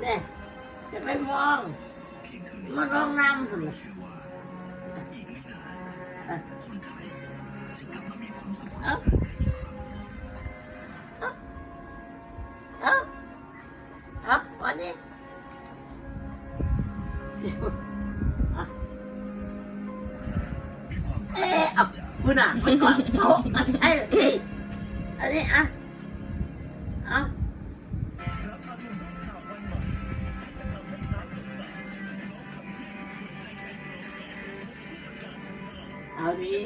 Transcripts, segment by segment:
เนี่ยจะไปมองมันร้องน้ำคุณเอาเอาเอาเอาวันนี้เอ๊ะเอาคุณอะไปก่อนโต๊ะอันนี้นี่อันนี้อะ เอาดี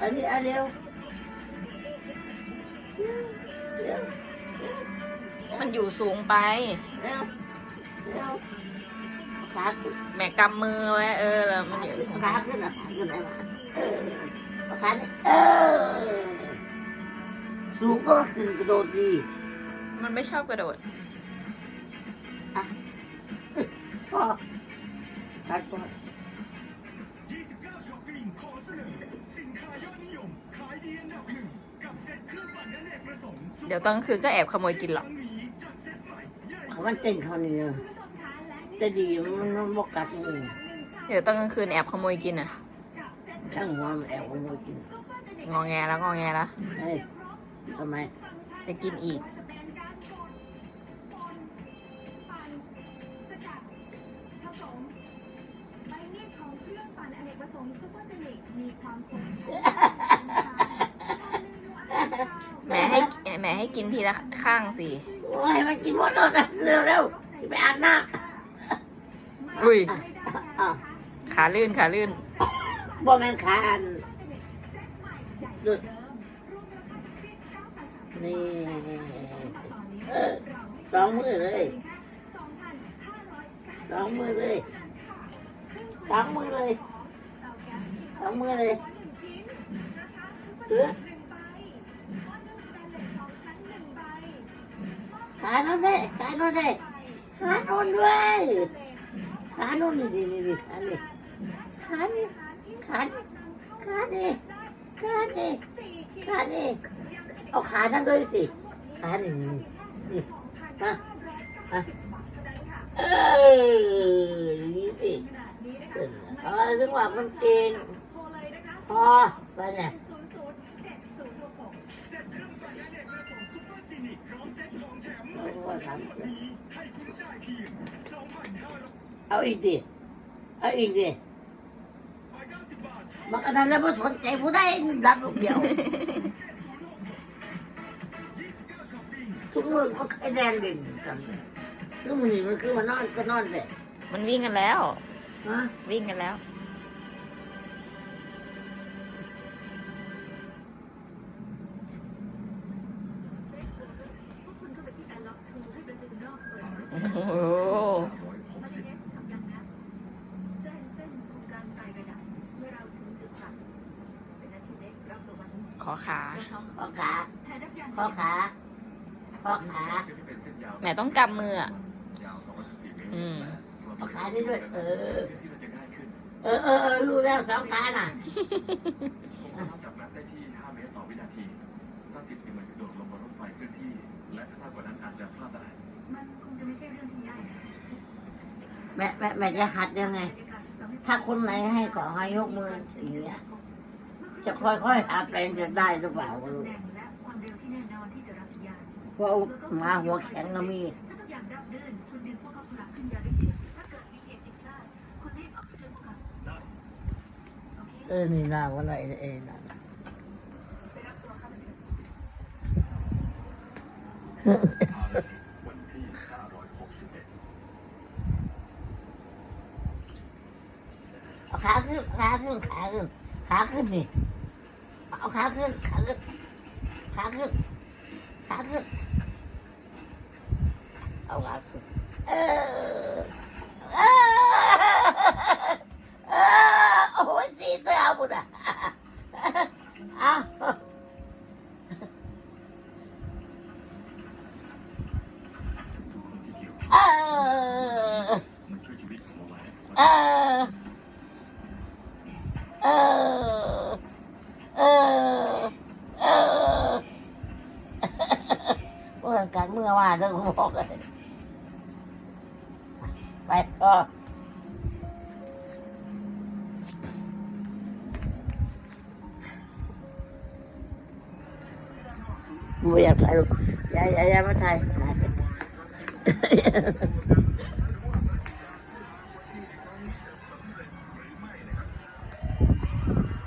อันนี้อันเดียวเดี๋ยวมันอยู่สูงไปเดี๋ยวเดี๋ยวขาขึ้นแม่กำมือไว้เออแล้วมันขาอยู่ขึ้นขาขึ้นอะขาขึ้นไหนมาเออเอาขานี่เออสูงก็ขึ้นกระโดดดีมันไม่ชอบกระโดด พอขาก่อน เดี๋ยวตอนกลางคืนก็แอบขโมยกินหรอกเขามันเต้นเขานี่เนอะแต่ดีมันมันบกกัดมือเดี๋ยวตอนกลางคืนแอบขโมยกินอะช่างหัวมันแอบขโมยกินงอแงแล้วงอแงแล้วเฮ้ยทำไมจะกินอีกแม่ให้ แม่ให้กินทีละข้างสิโอ้ยมันกินหมดแล้วนะเร็วเร็วๆจะไปอาบน้อุ้ยำอะขาลื่นขาลื่น บ่แม่นขาอันหยุดนี่เออสองมือเลย สองมือเลย สองมือเลย สองมือเลยเออาโน่นเด้ขาโน่นเด้ขาโน่นด้วยขาโน่นนี่นี่นี่ขานี่ขานี่ขานี่ขานี่ขานี่ขานี่เอาขานั่นด้วยสิขานี่นี่นี่มามาเอออย่างนี้สิเออถึงว่ามันเก่งพอไปเนี่ย เอาอีกดิ เอาอีกดิมันอันนั้นแล้วไม่สนใจผู้ใดรับลูกเดียว ทุกมือมันเคยแดนเด่นกันทุกมือนี่มันคือมานอนก็นอนเลยมันวิ่งกันแล้ว ฮะ วิ่งกันแล้ว โอ้โหขอขาข้อขาข้อขาข้อขาแม่ต้องกำมืออะอืมข้อขานี่ด้วยเออเออ เออเออรู้แล้วสองขาน่ะ จับนับได้ที่ 5 เมตรต่อวินาที ถ้า 10นี่มันกระโดดลงบนรถไฟเคลื่อนที่ และถ้ากว่านั้นอาจจะพลาดได้ แม่แม่แม่จะหัดยังไง ถ้าคนไหนให้ของให้ยกมืออย่างเงี้ย จะค่อยๆหัดไปจะได้หรือเปล่าไม่รู้เพราะหมาหัวแข็งก็มีเออนี่นาวันไหนเองนะเอา ขาขึ้นขาขึ้นขาขึ้นขาขึ้นนี่เอาขาขึ้นขาขึ้นขาขึ้นขาขึ้นเอาขาขึ้นเออเออเออโอ้ยสีเตาบุญอะเอาเออ เออ เออว่า การเมื่อว่าเรื่องบอกเลยไปต่อไม่อยากถ่ายลูกยายยายยายมาถ่าถ่าย